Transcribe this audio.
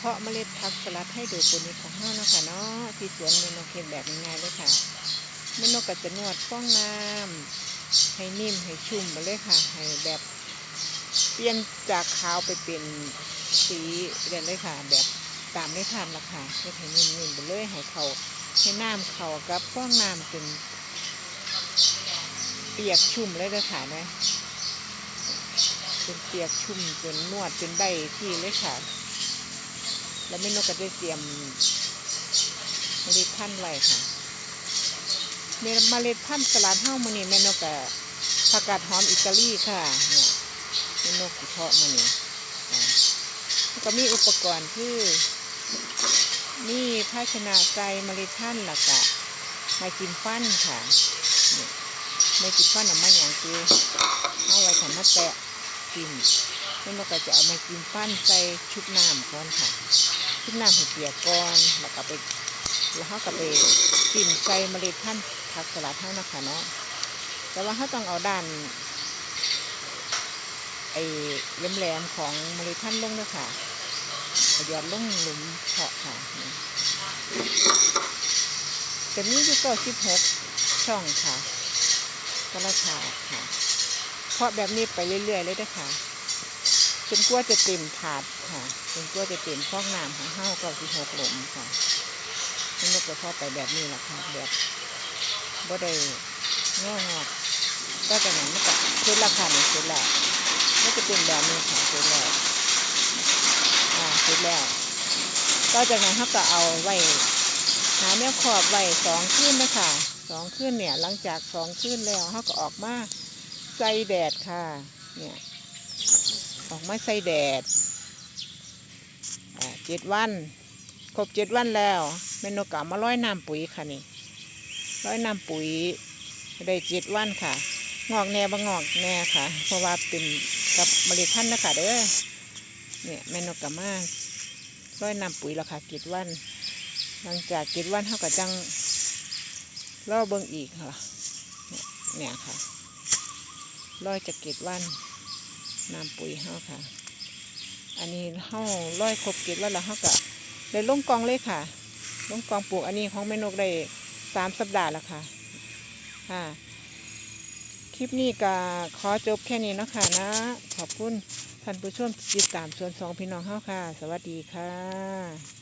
เพาะเมล็ดพักสลับให้ดูปุนิของเฮาเนาะค่ะเนาะที่สวนเมนูเค็มแบบง่ายๆเลยค่ะเมนูก็จะนวดฟองน้ำให้นิ่มให้ชุ่มมาเลยค่ะ ให้แบบเปลี่ยนจากขาวไปเป็นสีเรียนเลยค่ะ แบบตามไม่ทันละค่ะให้นิ่มๆไปเลยให้เขาให้น้ำเขากับฟองน้ำจนเปียกชุ่มเลยเลยค่ะนะจนเปียกชุ่มจนนวดจนได้ที่เลยค่ะ แล้วเมนูก็ได้เตรียมเมล็ดพันธุ์ไว้ค่ะเมล็ดพันธุ์สลัดเฮ้ามานี่เมนูกับผักกาดหอมอิตาลีค่ะเนี่ยเมนูกุเพาะมานี่แล้วก็มีอุปกรณ์คือมีภาชนะใส่เมล็ดพันธุ์หลักะไม้กินฟันค่ะเนี่ยไม้กินฟันเอามาอย่างคือเอาไว้ทำมาแตะกิน เมนูก็จะเอาม้กินฟันใส่ชุบน้ำก่อนค่ะ ชุบน้ำให้เปียกก่อนแล้วก็ไปแล้วเขาก็ไปกินใส่เมล็ดพันธุ์ผักสลัดเท่านะคะเนาะแต่ว่าเขาต้องเอาด้านไอ้แหลมๆของเมล็ดพันธุ์ลงด้วยค่ะหยอดลงหลุมเพาะค่ะแต่นี้อยู่เก้าสิบหกช่องค่ะกระชาค่ะ เพาะแบบนี้ไปเรื่อยๆเลยเด้วยค่ะ จนกว่าจะเต็มถาดค่ะจนกว่าจะเต็มฟองน้ำของเฮาเก้าสิบหกหลุมค่ะนี่กกระเพาไปแบบนี้แหละค่ะแบบบ่ได้งองอกก็จะนั้นมันก็เสร็จราคาเนี่ยเสร็จแล้วมันจะเป็นแบบนี้ค่ะเสร็จแล้วอ่าเสร็จแล้วก็จากนั้นเขาก็เอาไว้หาแนวขอบไว้สองขึ้นนะคะสองขึ้นเนี่ยหลังจากสองขึ้นแล้วเขาก็ออกมาใส่แดดค่ะ เนี่ย ออกมาใส่แดดเจ็ดวัน ครบเจ็ดวันแล้วเมนูกามาร้อยน้ำปุ๋ยค่ะนี่ร้อยน้ำปุ๋ยได้เจ็ดวันค่ะ งอกแน่บางอกแน่ค่ะ เพราะว่าเป็นกับเมล็ดพันธุ์นะคะเด้อเนี่ยเมนูกามาร้อยน้ำปุ๋ยแล้วค่ะเจ็ดวัน หลังจากเจ็ดวันเท่ากับจังรอเบิ่งอีกค่ะเนี่ยเนี่ยค่ะร้อยจากเจ็ดวัน น้ำปุ๋ยเฮาค่ะ อันนี้เฮาร้อยครบเกตแล้วละเฮาก็เลยลงกองเลยค่ะ ลงกองปลูกอันนี้ของแม่นกได้สามสัปดาห์แล้วค่ะค่ะคลิปนี้ก็ขอจบแค่นี้นะคะนะ ขอบคุณท่านผู้ชมติดตามส่วนสองพี่น้องเฮาค่ะ สวัสดีค่ะ